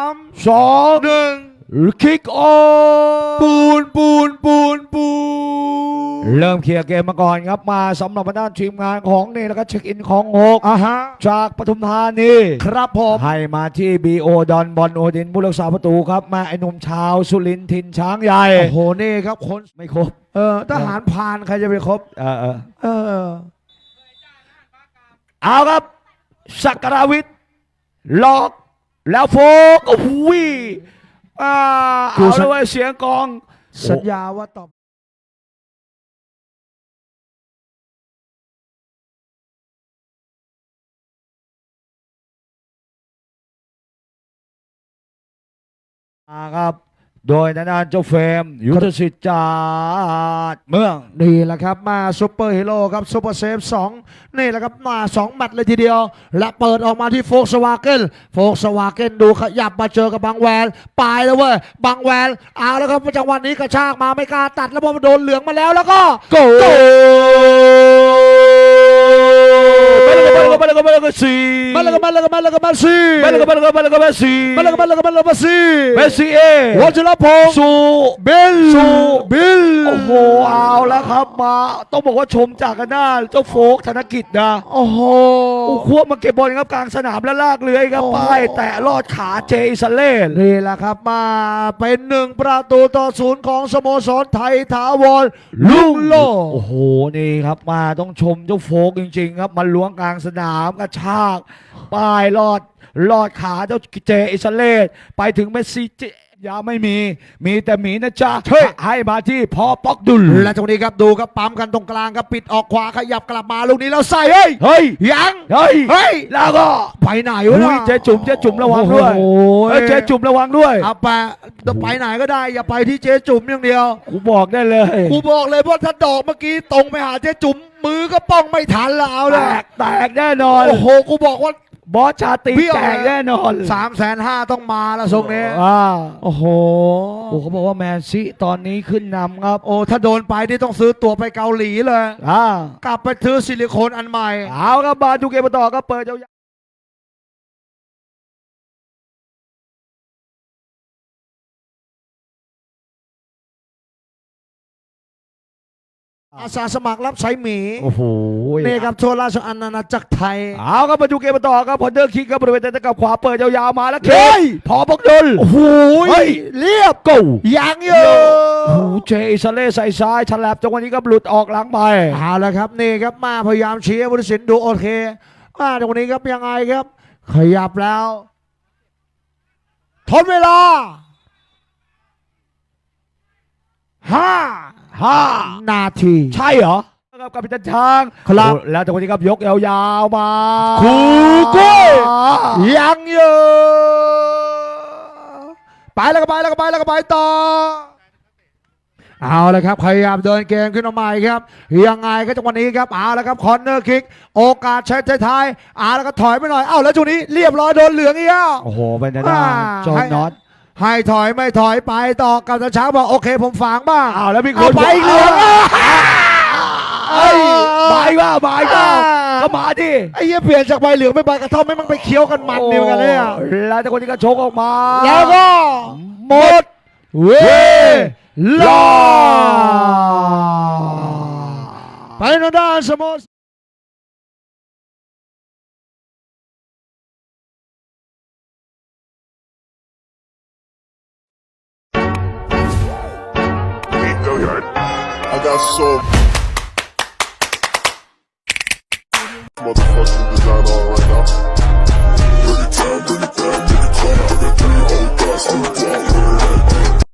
ามสองหนึ่งคิกออปูนปูนปูนปูนเริ่มเคลียร์เกมมาก่อนครับมาสำหรับบรรดาทีมงานของนี่แล้วก็เช็คอินของหกอ่าฮะจากปทุมธานีครับผมให้มาที่บีโอดอนบอลโอดินผู้รักษาประตูครับมาไอ้หนุ่มชาวสุรินทร์ถิ่นช้างใหญ่โอ้โหนี่ครับคนไม่ครบเออทหารพรานใครจะไปครบเออเออเออเอาครับสักการาวิทย์หลอก แล้วโฟกโอ้โหยอ่าเอาเลยเว้ยเสียงกลอง สัญญาว่าต่อมาครับ โดยทางด้านเจ้าเฟรมยุทธสิทธิ์จาดเมืองนี่แหละครับมาซุปเปอร์ฮีโร่ครับซุปเปอร์เซฟสองนี่แหละครับมาสองแมตช์เลยทีเดียว และเปิดออกมาที่โฟกสวาเกนโฟกสวาเกนดูขยับมาเจอกับบางแวนปลายแล้วเว้ยบางแวนเอาแล้วครับจังหวะนี้กระชากมาไม่กล้าตัดแล้วพอมาโดนเหลืองมาแล้วแล้วก็โกไปเลยก็ไปเลยก็ไปเลยก็สี่มาแล้วก็มาแล้วก็มาแล้วก็มาซีไปเลยก็ไปเลยก็ไปเลยก็ไปสี่ มาแล้วก็มาแล้วก็มาแล้วก็มาซีเมสซี่เอวัชรพงศ์สูบิลสู้บิลโอ้โหเอาแล้วครับมาต้องบอกว่าชมจากกันหน้าเจ้าโฟกธนกิจนะโอ้โหโอ้ควบมาเก็บบอลครับกลางสนามแล้วลากเลื้อยครับโอ้โหป้ายแตะลอดขาเจอิสเลนนี่แหละครับมาเป็นหนึ่งประตูต่อศูนย์ของสโมสรไทยถาวรลุงโลโอ้โหนี่ครับมาต้องชมเจ้าโฟกจริง ๆ ครับมันล้วงกลางสนามกระชากป้ายลอดลอดขาเจ้าเจอิสเลนไปถึงเมสซี่เจยาไม่มี มีแต่หมีนะจ๊ะให้มาที่พอปอกดุลและตรงนี้ครับดูครับปั๊มกันตรงกลางครับปิดออกขวาขยับกลับมาลูกนี้แล้วใส่เฮ้ยเฮ้ยยังเฮ้ยเฮ้ยแล้วก็ไปไหนวะอุ้ยน่ะเจ๊จุ๋มเจ๊จุ๋มระวังด้วยโอ้โหเอ้ยเจ๊จุ๋มระวังด้วยเอาไปไปไหนก็ได้อย่าไปที่เจ๊จุ๋มอย่างเดียวกูบอกได้เลยกูบอกเลยว่าถ้าดอกเมื่อกี้ตรงไปหาเจ๊จุ๋มมือก็ป้องไม่ทันแล้วเอาแตเลยกแตกแน่นอนโอ้โหกูบอกว่า บอสชาตรีเบี้ยวแตกแน่นอนสามแสนห้าต้องมาแล้วทรงนี้อ่าโอ้โหโอ้เขาบอกว่าแมนซีตอนนี้ขึ้นนำครับ โอ้ถ้าโดนไปนี่ต้องซื้อตั๋วไปเกาหลีเลยอ่ากลับไปซื้อซิลิโคนอันใหม่ เอาครับมาดูเกมต่อก็เปิดยาว อาสาสมัครรับใช้หมีๆโอ้โหนี่ครับทั่วราชอาณาจักรไทยเอาครับมาดูเกมต่อครับพอเดอร์คิกครับบริเวณตะกับขวาเปิดยาวๆมาแล้วเคเฮ้ยพอปกดลโอ้โหเฮ้ยเรียบกูยังอยู่โอ้โหเจอิสเลใส่ซ้ายฉลับจังหวะนี้ก็หลุดออกหลังไปเอาละครับนี่ครับมาพยายามเชียร์บุริสินดูโอเคมาตรงนี้ครับยังไงครับ ขยับแล้วทนเวลาห้า ห้านาที ใช่เหรอครับกับพิจารช้างครับ โอ้แล้วจังหวะนี้ครับยกยาวๆมาคูกุ้ยยังอยู่ไปแล้วก็ไปแล้วก็ไปแล้วก็ไปต่อ เอาละครับพยายามเดินเกมขึ้นมาใหม่ครับยังไงก็จังหวะนี้ครับเอาละครับคอนเนอร์คิก โอกาสใช้ท้ายๆเอาแล้วก็ถอยไปหน่อยเอาแล้วจุดนี้เรียบร้อยโดนเหลืองอีกแล้ว โอ้โหเป็นทางด้านอ่าจอห์นให้น็อต ให้ถอยไม่ถอยไปต่อกับตาช้างบอกโอเคผมฝางบ้างอ้าวแล้วมีคเอานไปอีกเหลืองอะเอ้ยบายว่าบายว่าอ่าก็มาดิ ไอ้เหี้ยเปลี่ยนจากใบเหลืองเป็นใบกระท่อมให้มันไปเคี้ยวกันมันเดียวกันเนี่ยโอ้แล้วจังหวะนี้ก็ชกออกมาแล้วก็หมดเวลา ไปทางด้านสโมส I got so motherfucking design on right now. Bring it down, bring it down, bring it down, bring it down, oh,